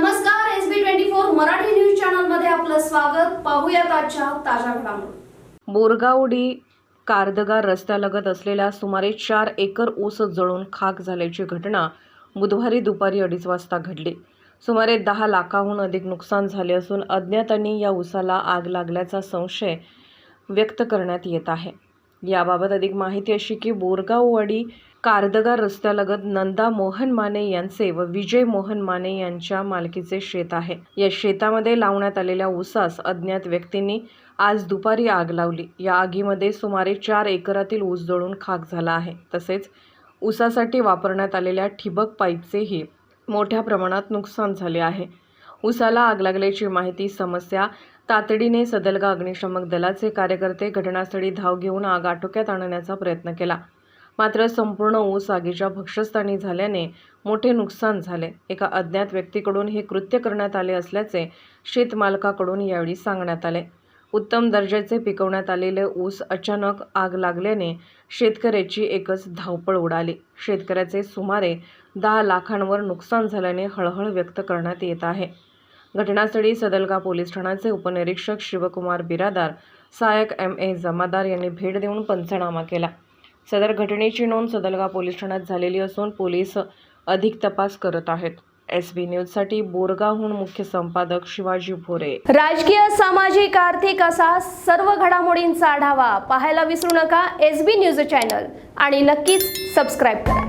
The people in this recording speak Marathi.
नमस्कार S B twenty four Marathi news चॅनलमध्ये आपलं स्वागत. पाहूया आजच्या ताज्या घडामोडी. बोरगावडी कारदगार रस्त्यालगत असलेल्या सुमारे चार एकर ऊस जळून खाक झाल्याची घटना बुधवारी दुपारी अडीच वाजता घडली. सुमारे दहा लाखाहून अधिक नुकसान झाले असून अज्ञातांनी या ऊसाला आग लागल्याचा संशय व्यक्त करण्यात येत आहे. याबाबत अधिक माहिती अशी की बोरगाववाडी कारदगार रस्त्यालगत नंदा मोहन माने यांचे व विजय मोहन माने यांच्या मालकीचे शेत आहे. या शेतामध्ये लावण्यात आलेल्या ऊसास अज्ञात व्यक्तींनी आज दुपारी आग लावली. या आगीमध्ये सुमारे चार एकरातील ऊस जळून खाक झाला आहे. तसेच ऊसासाठी वापरण्यात आलेल्या ठिबक पाईपचेही मोठ्या प्रमाणात नुकसान झाले आहे. ऊसाला आग लागल्याची माहिती समस्या तातडीने सदलगा अग्निशमक दलाचे कार्यकर्ते घटनास्थळी धाव घेऊन आग आटोक्यात आणण्याचा प्रयत्न केला. मात्र संपूर्ण ऊस आगीच्या भक्षस्थानी झाल्याने मोठे नुकसान झाले. एका अज्ञात व्यक्तीकडून हे कृत्य करण्यात आले असल्याचे शेतमालकाकडून यावेळी सांगण्यात आले. उत्तम दर्जाचे पिकवण्यात आलेले ऊस अचानक आग लागल्याने शेतकऱ्याची एकच धावपळ उडाली. शेतकऱ्याचे सुमारे दहा लाखांवर नुकसान झाल्याने हळहळ व्यक्त करण्यात येत आहे. घटनास्थळी सदलगा पोलीस ठाण्याचे उपनिरीक्षक शिवकुमार बिरादार सहाय्यक एम ए जमादार यांनी भेट देऊन पंचनामा केला. सदर घटनेची नोंद सदलगा पोलीस ठाण्यात झालेली असून पोलीस अधिक तपास करत आहेत. एस बी न्यूजसाठी बोरगावहून मुख्य संपादक शिवाजी भोरे. राजकीय सामाजिक आर्थिक असा सर्व घडामोडींचा आढावा पाहायला विसरू नका एस बी न्यूज चॅनल आणि नक्कीच सबस्क्राईब करा.